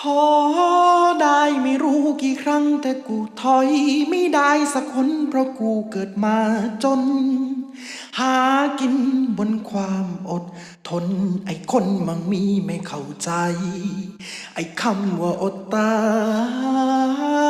ท้อได้ไม่รู้กี่ครั้งแต่กูถอยไม่ได้สักคนเพราะกูเกิดมาจน หากินบนความอดทน ไอ้คนมั่งมีไม่เข้าใจ ไอ้คำว่าอดตาย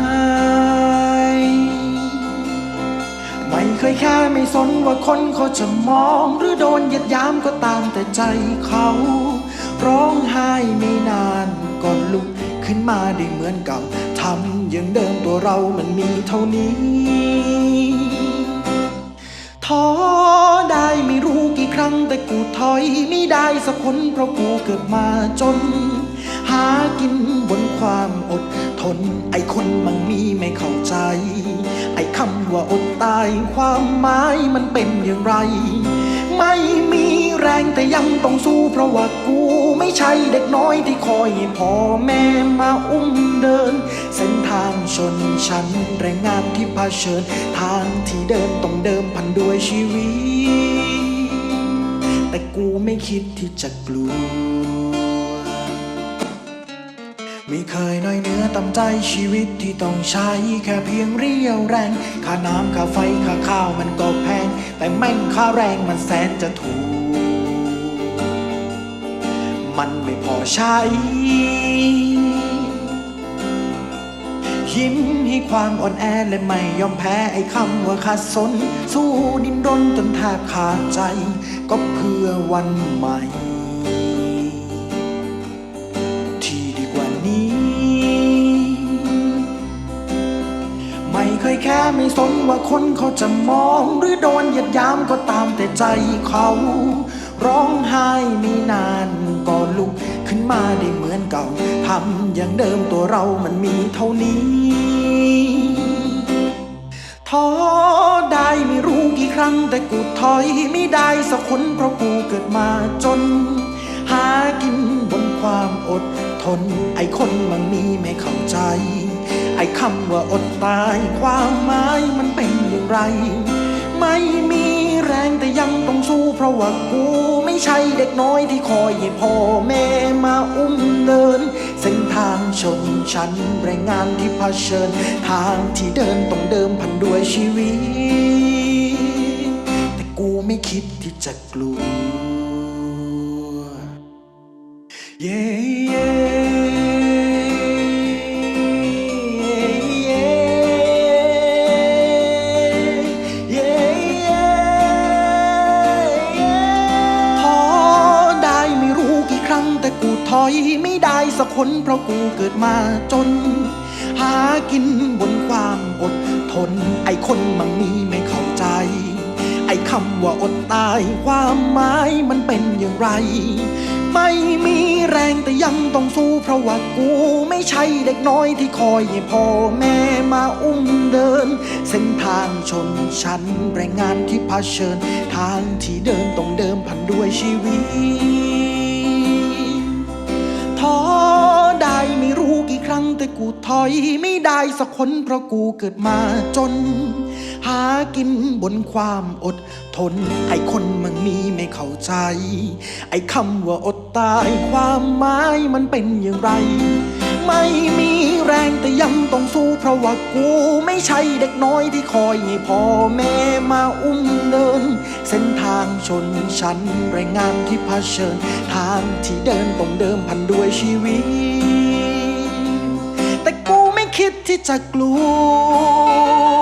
ไม่สนว่าคนเขาจะมองหรือโดนเหยียดยามก็ตามแต่ใจเขา ร้องไห้ไม่นานก่อนลุกขึ้นมาได้เหมือนเก่าทำอย่างเดิมตัวเรามันมีเท่านี้ท้อได้ไม่รู้กี่ครั้งแต่กูถอยไม่ได้สักคนเพราะกูเกิดมาจน หากินบนความอดทนไอ้คนมังมีไม่เข้าใจ ว่าอดตายความหมายมันเป็นอย่างไร ไม่มีแรงแต่ยังต้องสู้เพราะว่ากูไม่ใช่เด็กน้อยที่คอยพ่อแม่มาอุ้มเดิน เส้นทางชนชั้นแรงงานที่เผชิญ ทางที่เดินต้องเดิมพันด้วยชีวิต แต่กูไม่คิดที่จะกลัว ไม่เคยน้อยเนื้อต่ำใจชีวิตที่ต้องใช้แค่เพียงเรี่ยวแรง ค่าน้ำค่าไฟค่าข้าวมันก็แพง แต่แม่งค่าแรงมันแสนจะถูก มันไม่พอใช้ ยิ้มให้ความอ่อนแอและไม่ยอมแพ้ไอ้คำว่าขาดสน สู้ดิ้นรนจนแทบขาดใจ ก็เพื่อวันใหม่ ยแค่ไม่สนว่าคนเขาจะมองหรือโดนเหยียดยามก็ตามแต่ใจเขา ร้องไห้ไม่นานก็ลุกขึ้นมาได้เหมือนเก่าทำอย่างเดิมตัวเรามันมีเท่านี้ท้อได้ไม่รู้กี่ครั้งแต่กูถอยไม่ได้สักคนเพราะกูเกิดมาจน หากินบนความอดทนไอ้คนมันมีไม่เข้าใจ อ้คำว่าอดตาย ความหมายมันเป็นอย่างไร ไม่มีแรงแต่ยังต้องสู้เพราะว่ากูไม่ใช่เด็กน้อยที่คอยให้พ่อแม่มาอุ้มเดิน เส้นทางชนชั้นแรงงานที่เผชิญ ทางที่เดินต้องเดิมพันด้วยชีวิต แต่กูไม่คิดที่จะกลัวเกูถอยไม่ได้สักคนเพราะกูเกิดมาจน หากินบนความอดทน ไอ้คนมั่งมีไม่เข้าใจ ไอ้คำว่าอดตายความหมายมันเป็นอย่างไร ไม่มีแรงแต่ยังต้องสู้เพราะว่ากูไม่ใช่เด็กน้อยที่คอยให้พ่อแม่มาอุ้มเดิน เส้นทางชนชั้นแรงงานที่เผชิญ ทางที่เดินต้องเดิมพันด้วยชีวิต ท้อได้ไม่รู้กี่ครั้งแต่กูถอยไม่ได้สักคนเพราะกูเกิดมาจน หากินบนความอดทนไอ้คนมันมีไม่เข้าใจ ไอ้คำว่าอดตายความหมายมันเป็นอย่างไร ไม่มีแรงแต่ยังต้องสู้เพราะว่ากูไม่ใช่เด็กน้อยที่คอยให้พ่อแม่มาอุ้มเดิน เส้นทางชนชั้นแรงงานที่เผชิญ ทางที่เดินต้องเดิมพันด้วยชีวิต แต่กูไม่คิดที่จะกลัว